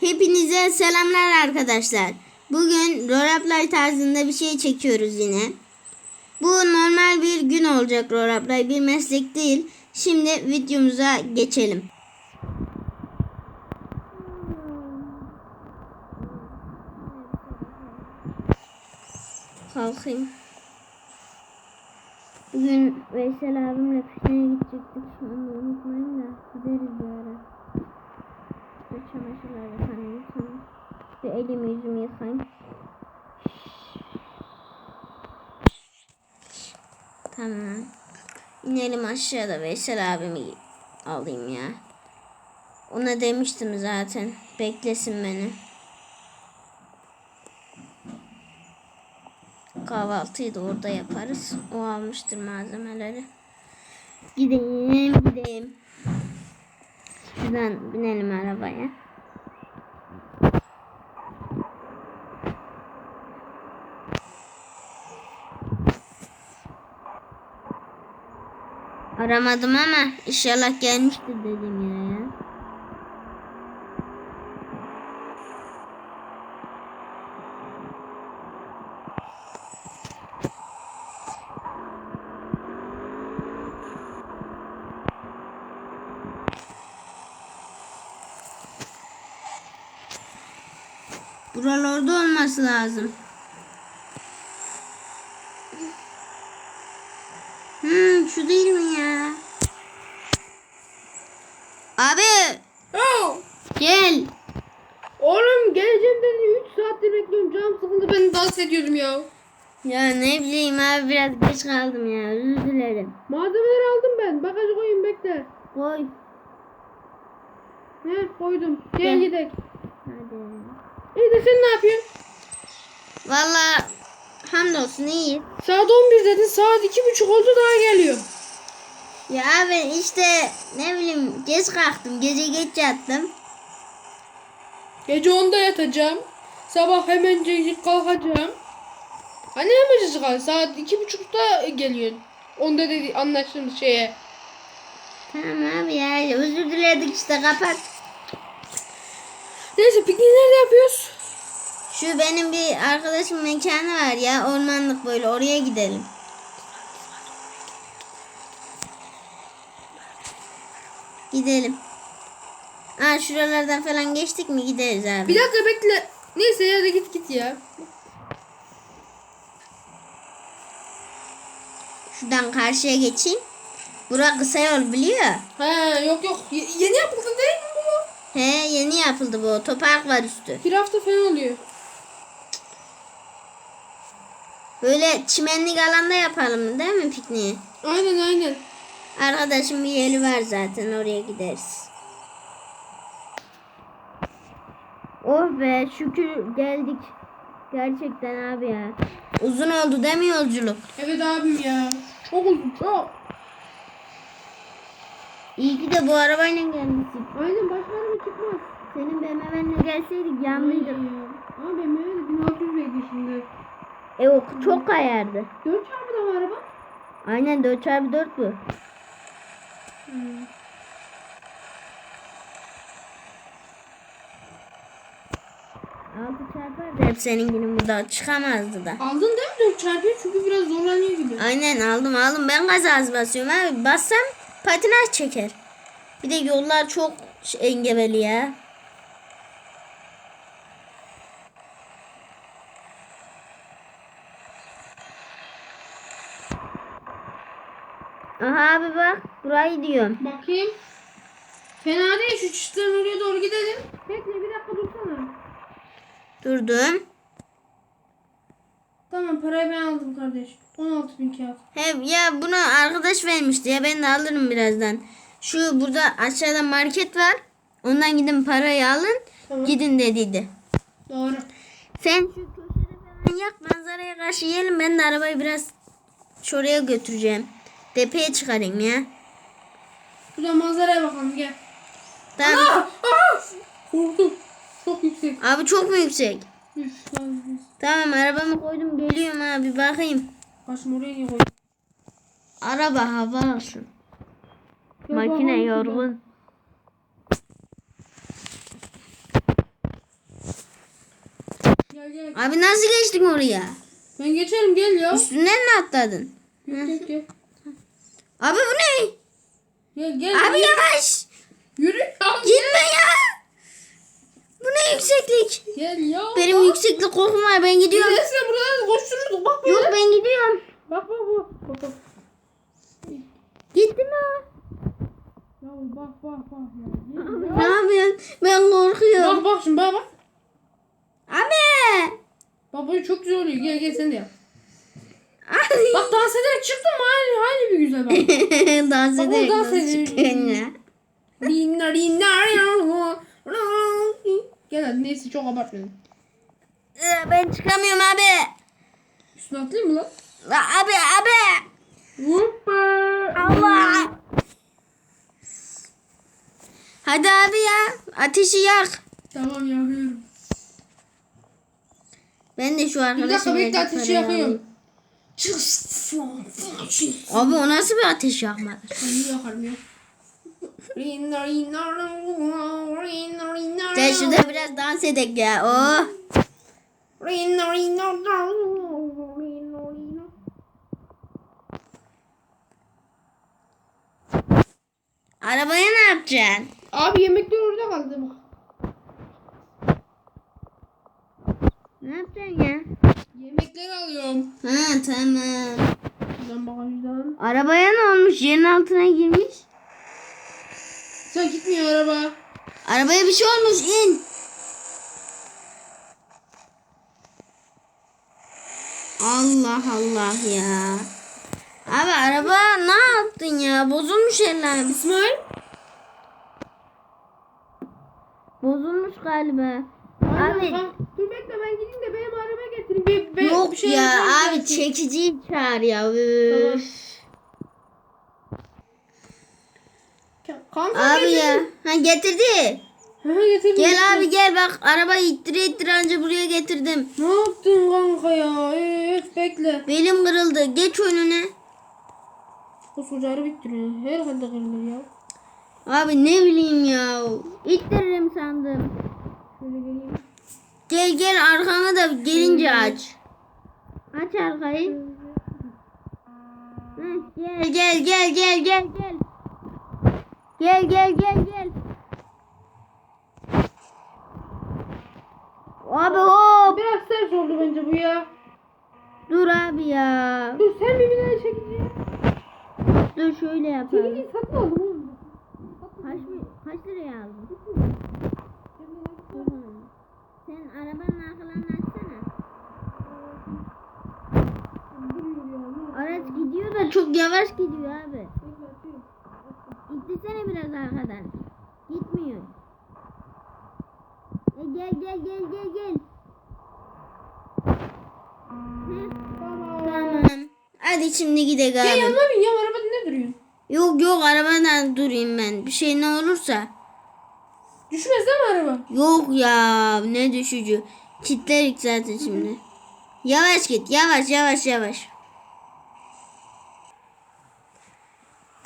Hepinize selamlar arkadaşlar. Bugün roleplay tarzında bir şey çekiyoruz yine. Bu normal bir gün olacak roleplay bir meslek değil. Şimdi videomuza geçelim. Kalkayım. Bugün Veysel abimle pikniğe gidecektik. Onu unutmayın da gideriz bir ara. Çamaşırlar yıkanıyor sonra. Bir elimi yüzümü yıkayayım. Tamam. İnelim aşağıda Veysel abimi alayım ya. Ona demiştim zaten. Beklesin beni. Kahvaltıyı da orada yaparız. O almıştır malzemeleri. Gideyim gideyim. Şuradan binelim arabaya. Aramadım ama inşallah gelmiştir dedim ya. ya. Buralarda olması lazım. Hmm, şu değil mi ya? Abi Oh! gel. Oğlum geleceğim dedi 3 saattir bekliyorum. Canım sıkıldı ben dans ediyordum ya. Ya ne bileyim abi biraz geç kaldım ya. Özür dilerim. Malzemeleri aldım ben. Bagaja koyayım bekle. Koy. He koydum. Gel Gel. gidelim. İyi de sen ne yapıyorsun? Valla hamdolsun iyi. Saat 11 dedin. Saat 2.30 oldu daha geliyor. Ya abi işte ne bileyim geç kalktım. Gece geç yattım. Gece 10'da yatacağım. Sabah hemencecik kalkacağım. Hani hemencecik kalk. Saat 2.30'da geliyorsun. Onda dedi anlaştığımız şeye. Tamam abi ya özür diledik işte kapat. Neyse pikniği nerede yapıyoruz? Şu benim bir arkadaşım mekanı var ya ormanlık böyle oraya gidelim. Gidelim. Aa şuralardan falan geçtik mi gideriz abi. Bir dakika bekle. Neyse ya da git git ya. Şuradan karşıya geçeyim. Bura kısa yol biliyor. He yok yok. Y- yeni yapıldı? He yeni yapıldı bu otopark var üstü. Bir hafta falan oluyor. Böyle çimenlik alanda yapalım değil mi pikniği? Aynen aynen. Arkadaşım bir yeri var zaten oraya gideriz. Oh be şükür geldik. Gerçekten abi ya. Uzun oldu değil mi yolculuk? Evet abim ya. Çok uzun çok. İyi ki de bu arabayla gelmişsin. Aynen başka araba çıkmaz. Senin BMW'nle gelseydik yanlıydık. Ama benim öyle 1600 beygir şimdi. E o çok kayardı. 4 çarpı da araba? Aynen 4x4 bu. Hmm. Altı çarpardı hep seninkinin burada çıkamazdı da. Aldın değil mi 4 çarpıyı? Çünkü biraz zorlanıyor gibi. Aynen aldım aldım. Ben gaz az basıyorum abi. Bassam patinaj çeker. Bir de yollar çok engebeli ya. Aha abi bak burayı diyorum. Bakayım. Fena değil şu çiftlerin oraya doğru gidelim. Bekle bir dakika dursana. Durdum. Tamam parayı ben aldım kardeş. 16 bin kağıt. He ya bunu arkadaş vermişti ya ben de alırım birazdan. Şu burada aşağıda market var. Ondan gidin parayı alın. Tamam. Gidin dediydi. Doğru. Sen şu köşede falan yak manzaraya karşı yiyelim. Ben de arabayı biraz şuraya götüreceğim. Tepeye çıkarayım ya. Şuradan manzaraya bakalım gel. Tamam. Aa! Aa! Korktum. Çok yüksek. Abi çok mu yüksek? Üf. Tamam arabamı koydum geliyorum abi bakayım. Başım oraya niye koydun? Araba hava alsın. Gel Makine şuradan. yorgun. Gel gel. Abi nasıl geçtin oraya? Ben geçerim gel ya. Üstünden mi atladın? Gel gel. Abi bu ne? Gel gel. Abi yavaş. Yürü. Gitme ya. Bu ne yükseklik? Gel ya. Benim yükseklik korkum var. Ben gidiyorum. Neyse buradan koştururduk. Bak Yok böyle. ben gidiyorum. Bak bak bak. Bak bak. Gitti mi? Ya bak bak bak ya. Ne yapıyorsun? Ben korkuyorum. Bak bak şimdi bak bak. Abi. Bak böyle çok güzel oluyor. Gel gel sen de yap. Abi. Bak dans ederek çıktım mı? Aynı, aynı bir güzel bak. dans Bak, ederek dans nasıl ediyor. çıkıyorsun ya? Hadi neyse çok abartmayalım. Ee, Ben çıkamıyorum abi. Üstüne atlayayım mı lan? Abi abi. Hoppa. Allah. Hadi abi ya. Ateşi yak. Tamam yakıyorum. Ben de şu Bir arkadaşım. dakika bekle ateşi yakıyorum. Abi o nasıl bir ateş yakmadır? Ben yakarım ya. Gel şurada biraz dans edek ya. Oh. Arabaya ne yapacaksın? Abi yemekler orada kaldı bak. Ne yapacaksın ya? Yemekleri alıyorum. Ha tamam. Şuradan bagajdan. Arabaya ne olmuş? Yerin altına girmiş. Sen gitmiyor araba. Arabaya bir şey olmuş. in. Allah Allah ya. Abi araba ne yaptın ya? Bozulmuş eller. İsmail. Bozulmuş galiba. Abi. Dur bekle ben gideyim de benim araba getireyim. Bir, bir, yok bir şey ya abi çekiciyi çağır ya. Tamam. Üf. Kanka Abi ya. Ha getirdi. Getirdim. Gel abi gel bak arabayı ittire ittire anca buraya getirdim. Ne yaptın kanka ya? Evet bekle. Belim kırıldı. Geç önüne. Koskoca araba bittiriyor. Herhalde kırılır ya. Abi ne bileyim ya. İttiririm sandım. Şöyle geleyim. Gel gel arkanı da gelince aç. Aç arkayı. Hı, Gel gel gel gel gel gel. Gel gel gel. Abi hop. Biraz ters oldu bence bu ya. Dur abi ya. Dur sen bir daha çekici. Dur şöyle yapalım. Satın aldım oğlum. Kaç, kaç liraya aldın? Sen arabanın arkalarını açsana. Araç gidiyor da çok yavaş gidiyor abi. İttirsene biraz arkadan. Gitmiyor. E gel gel gel gel gel. Hı, Tamam. Hadi şimdi gidelim Ya yanına bin ya arabada ne duruyorsun? Yok yok arabadan durayım ben. Bir şey ne olursa. Düşmez değil mi araba? Yok ya ne düşücü. Kitlerik zaten şimdi. Yavaş git yavaş yavaş yavaş.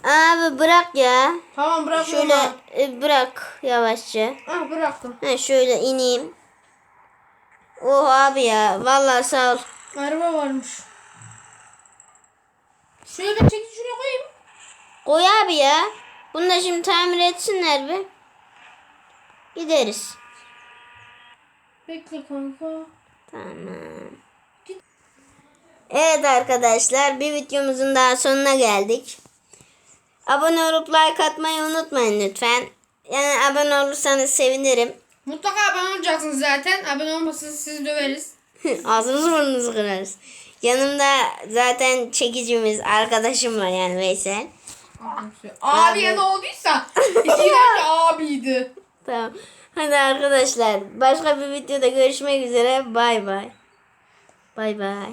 Abi bırak ya. Tamam bırak. Şöyle e, bırak yavaşça. Ah bıraktım. Ha şöyle ineyim. Oh abi ya vallahi sağ ol. Araba varmış. Şöyle çekici şuraya koyayım. Koy abi ya. Bunu da şimdi tamir etsinler bir. Gideriz. Bekle kanka. Tamam. Evet arkadaşlar bir videomuzun daha sonuna geldik. Abone olup like atmayı unutmayın lütfen. Yani abone olursanız sevinirim. Mutlaka abone olacaksınız zaten. Abone olmasanız sizi döveriz. Ağzınızı burnunuzu kırarız. Yanımda zaten çekicimiz arkadaşım var yani Veysel. Abiye ne olduysa iki önce abiydi. Tamam. Hadi arkadaşlar başka bir videoda görüşmek üzere. Bay bay. Bay bay.